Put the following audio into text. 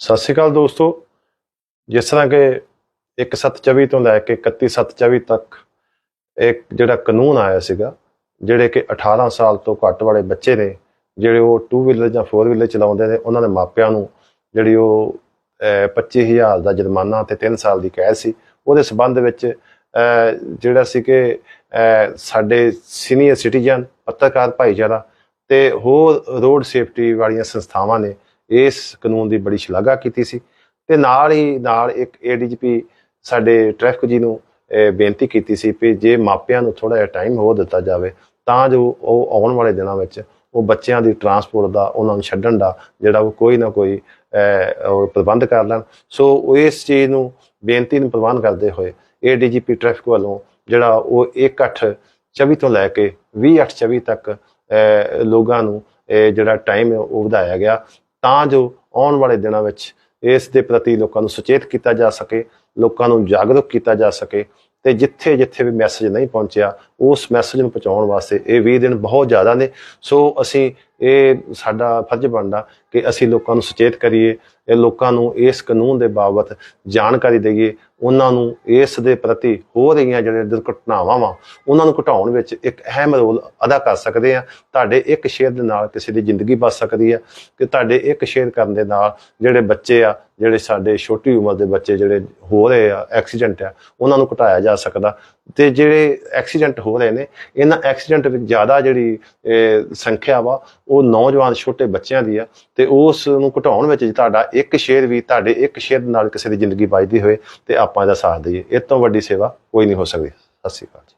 ਸਤਿ ਸ਼੍ਰੀ ਅਕਾਲ ਦੋਸਤੋ। ਜਿਸ ਤਰ੍ਹਾਂ ਕਿ 1724 ਤੋਂ ਲੈ ਕੇ 3124 ਤੱਕ ਇੱਕ ਜਿਹੜਾ ਕਾਨੂੰਨ ਆਇਆ ਸੀਗਾ ਜਿਹੜੇ ਕਿ 18 ਸਾਲ ਤੋਂ ਘੱਟ ਵਾਲੇ ਬੱਚੇ ਨੇ ਜਿਹੜੇ ਉਹ 2 ਵੀਲਰ ਜਾਂ 4 ਵੀਲਰ ਚਲਾਉਂਦੇ ਨੇ ਉਹਨਾਂ ਦੇ ਮਾਪਿਆਂ ਨੂੰ ਜਿਹੜੀ ਉਹ ਅਹ, 25000 ਦਾ ਜੁਰਮਾਨਾ ਤੇ 3 ਸਾਲ ਦੀ ਕੈਦ ਸੀ। ਉਹਦੇ ਸਬੰਧ ਵਿੱਚ ਜਿਹੜਾ ਸੀ ਕਿ ਸਾਡੇ ਸੀਨੀਅਰ ਸਿਟੀਜ਼ਨ ਪੱਤਰਕਾਰ ਭਾਈਚਾਰਾ ਤੇ ਹੋਰ ਰੋਡ ਸੇਫਟੀ ਵਾਲੀਆਂ ਸੰਸਥਾਵਾਂ ਨੇ ਇਸ ਕਾਨੂੰਨ ਦੀ ਬੜੀ ਸ਼ਲਾਘਾ ਕੀਤੀ ਸੀ ਤੇ ਨਾਲ ਹੀ ਨਾਲ ਇੱਕ ਏਡੀਜੀਪੀ ਸਾਡੇ ਟ੍ਰੈਫਿਕ ਜੀ ਨੂੰ ਬੇਨਤੀ ਕੀਤੀ ਸੀ ਕਿ ਜੇ ਮਾਪਿਆਂ ਨੂੰ ਥੋੜਾ ਜਿਹਾ ਟਾਈਮ ਹੋ ਦਿੱਤਾ ਜਾਵੇ, ਤਾਂ ਜੋ ਉਹ ਆਉਣ ਵਾਲੇ ਦਿਨਾਂ ਵਿੱਚ ਉਹ ਬੱਚਿਆਂ ਦੀ ਟਰਾਂਸਪੋਰਟ ਦਾ, ਉਹਨਾਂ ਨੂੰ ਛੱਡਣ ਦਾ ਜਿਹੜਾ ਉਹ ਕੋਈ ਨਾ ਕੋਈ ਪ੍ਰਬੰਧ ਕਰ ਲੈਣ। ਸੋ ਇਸ ਚੀਜ਼ ਨੂੰ ਬੇਨਤੀ ਨੂੰ ਪ੍ਰਵਾਨ ਕਰਦੇ ਹੋਏ ਏਡੀਜੀਪੀ ਟ੍ਰੈਫਿਕ ਵੱਲੋਂ ਜਿਹੜਾ ਉਹ 1/8/24 ਤੋਂ ਲੈ ਕੇ 20/8/24 ਤੱਕ ਲੋਕਾਂ ਨੂੰ ਜਿਹੜਾ ਟਾਈਮ ਉਹ ਵਧਾਇਆ ਗਿਆ। ਤਾਂ ਜੋ ਆਉਣ ਵਾਲੇ ਦਿਨਾਂ ਵਿੱਚ ਇਸ ਦੇ ਪ੍ਰਤੀ ਲੋਕਾਂ ਨੂੰ ਸੁਚੇਤ ਕੀਤਾ ਜਾ ਸਕੇ, ਲੋਕਾਂ ਨੂੰ ਜਾਗਰੂਕ ਕੀਤਾ ਜਾ ਸਕੇ ਤੇ ਜਿੱਥੇ ਜਿੱਥੇ ਵੀ ਮੈਸੇਜ ਨਹੀਂ ਪਹੁੰਚਿਆ ਉਸ ਮੈਸੇਜ ਨੂੰ ਪਹੁੰਚਾਉਣ ਵਾਸਤੇ। ਇਹ 20 ਦਿਨ ਬਹੁਤ ਜ਼ਿਆਦਾ ਨੇ। ਸੋ ਅਸੀਂ ਇਹ ਸਾਡਾ ਫਰਜ਼ ਬਣਦਾ ਕਿ ਅਸੀਂ ਲੋਕਾਂ ਨੂੰ ਸੁਚੇਤ ਕਰੀਏ, ਇਹ ਲੋਕਾਂ ਨੂੰ ਇਸ ਕਾਨੂੰਨ ਦੇ ਬਾਬਤ ਜਾਣਕਾਰੀ ਦਈਏ। ਉਹਨਾਂ ਨੂੰ ਇਸ ਦੇ ਪ੍ਰਤੀ ਹੋ ਰਹੀਆਂ ਜਿਹੜੇ ਦੁਰਘਟਨਾਵਾਂ ਵਾ, ਉਹਨਾਂ ਨੂੰ ਘਟਾਉਣ ਵਿੱਚ ਇੱਕ ਅਹਿਮ ਰੋਲ ਅਦਾ ਕਰ ਸਕਦੇ ਆ ਤੁਹਾਡੇ ਇੱਕ ਸ਼ੇਅਰ ਦੇ ਨਾਲ ਕਿਸੇ ਦੀ ਜ਼ਿੰਦਗੀ ਬਚ ਸਕਦੀ ਆ ਕਿ ਤੁਹਾਡੇ ਇੱਕ ਸ਼ੇਅਰ ਕਰਨ ਦੇ ਨਾਲ ਜਿਹੜੇ ਬੱਚੇ ਆ, ਜਿਹੜੇ ਸਾਡੇ ਛੋਟੀ ਉਮਰ ਦੇ ਬੱਚੇ ਜਿਹੜੇ ਹੋ ਰਹੇ ਆ, ਐਕਸੀਡੈਂਟ ਆ, ਉਹਨਾਂ ਨੂੰ ਘਟਾਇਆ ਜਾ ਸਕਦਾ। ਤੇ ਜਿਹੜੇ ਐਕਸੀਡੈਂਟ ਹੋ ਰਹੇ ਨੇ। ਇਹਨਾਂ ਐਕਸੀਡੈਂਟ ਵਿੱਚ ਜ਼ਿਆਦਾ ਜਿਹੜੀ ਸੰਖਿਆ ਵਾ, ਉਹ ਨੌਜਵਾਨ ਛੋਟੇ ਬੱਚਿਆਂ ਦੀ ਆ ਤੇ ਉਸ ਨੂੰ ਘਟਾਉਣ ਵਿੱਚ ਤੁਹਾਡਾ ਇੱਕ ਸ਼ੇਰ ਵੀ ਤੁਹਾਡੇ ਇੱਕ ਸ਼ੇਰ ਨਾਲ ਕਿਸੇ ਦੀ ਜ਼ਿੰਦਗੀ ਬਚਦੀ ਹੋਏ ਤੇ ਆਪਾਂ ਇਹਦਾ ਸਾਥ ਦਈਏ। ਇਹ ਤੋਂ ਵੱਡੀ ਸੇਵਾ ਕੋਈ ਨਹੀਂ ਹੋ ਸਕਦੀ। ਸਤਿ ਸ਼੍ਰੀ ਅਕਾਲ ਜੀ।